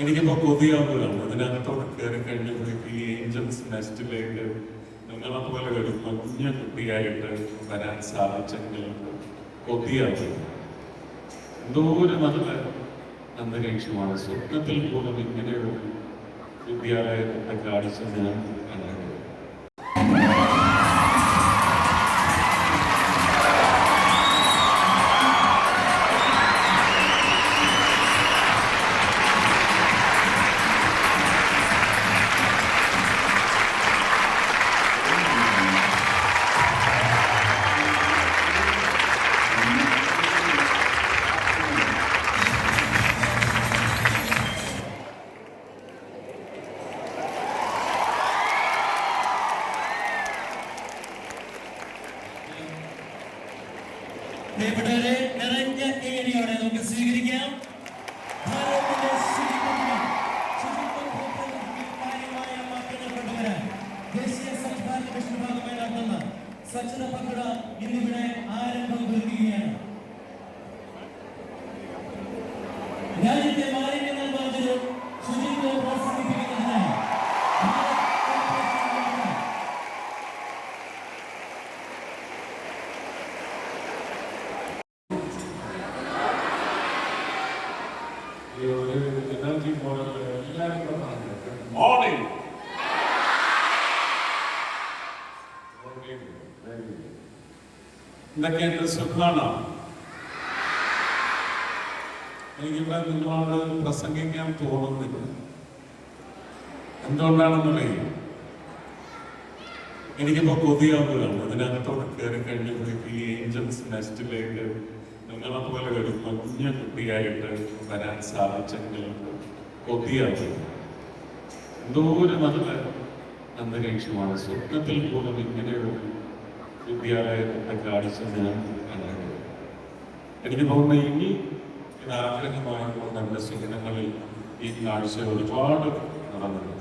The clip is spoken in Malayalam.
എനിക്കിപ്പോ കൊതിയാവുകയാണ്. അതിനകത്തോടെ കയറി കഴിഞ്ഞപ്പോഴേക്ക് ഈ ഏഞ്ചൽസ് നെസ്റ്റിലേക്ക് നിങ്ങളെ പോലെ ഒരു കുഞ്ഞ കുട്ടിയായിട്ട് വരാൻ സാധിച്ചെങ്കിൽ കൊതിയാവും എന്തോ ഒരു നല്ല അന്തരീക്ഷമാണ്. സ്വപ്നത്തിൽ പോലും ഇങ്ങനെ ഒരു വിദ്യാലയത്തിന്റെ കാഴ്ച ഞാൻ കണ്ടത് പ്രിയപ്പെട്ടവരെ നിറഞ്ഞ കൈയടിയോടെ നമുക്ക് സ്വീകരിക്കാം. ദേശീയ സ്വച്ഛ് ഭാരത് മിഷൻ ഭാഗമായി നടത്തുന്ന സ്വച്ഛത പക്കട ഇന്നിവിടെ ആരംഭം കുറിക്കുകയാണ്. രാജ്യത്തെ മാലിന്യങ്ങൾ പറഞ്ഞത് ശുചിത്വം പ്രോത്സാഹിപ്പിക്കുന്നതിനായി എന്തൊക്കെയുണ്ട് സ്വപ്നമാണ് എനിക്കിവിടെ നിങ്ങളോട് പ്രസംഗിക്കാൻ തോന്നുന്നില്ല. എന്തുകൊണ്ടാണെന്നറിയാം? എനിക്കിപ്പോ കൊതിയാവുകയാണ്. അതിനകത്തോടെ കയറി കഴിഞ്ഞപ്പോഴേക്ക് ഈ ഏഞ്ചൽസ് നെസ്റ്റിലേക്ക് നിങ്ങളെ പോലെ ഒരു കുഞ്ഞു കുട്ടിയായിട്ട് വരാൻ സാധിച്ചെങ്കിൽ കൊതിയാവുക എന്തോ ഒരു നല്ല അന്തരീക്ഷമാണ് സ്വപ്നത്തിൽ പോലും ഇങ്ങനെയൊരു വിദ്യാലയത്തെ കാഴ്ച ഞാൻ കണ്ടത് എനിക്ക് തോന്നുന്നു ഇനി ഇത് ആഗ്രഹമായതുകൊണ്ട് എന്റെ സ്വപ്നങ്ങളിൽ ഈ കാഴ്ച ഒരുപാട് നടന്നത്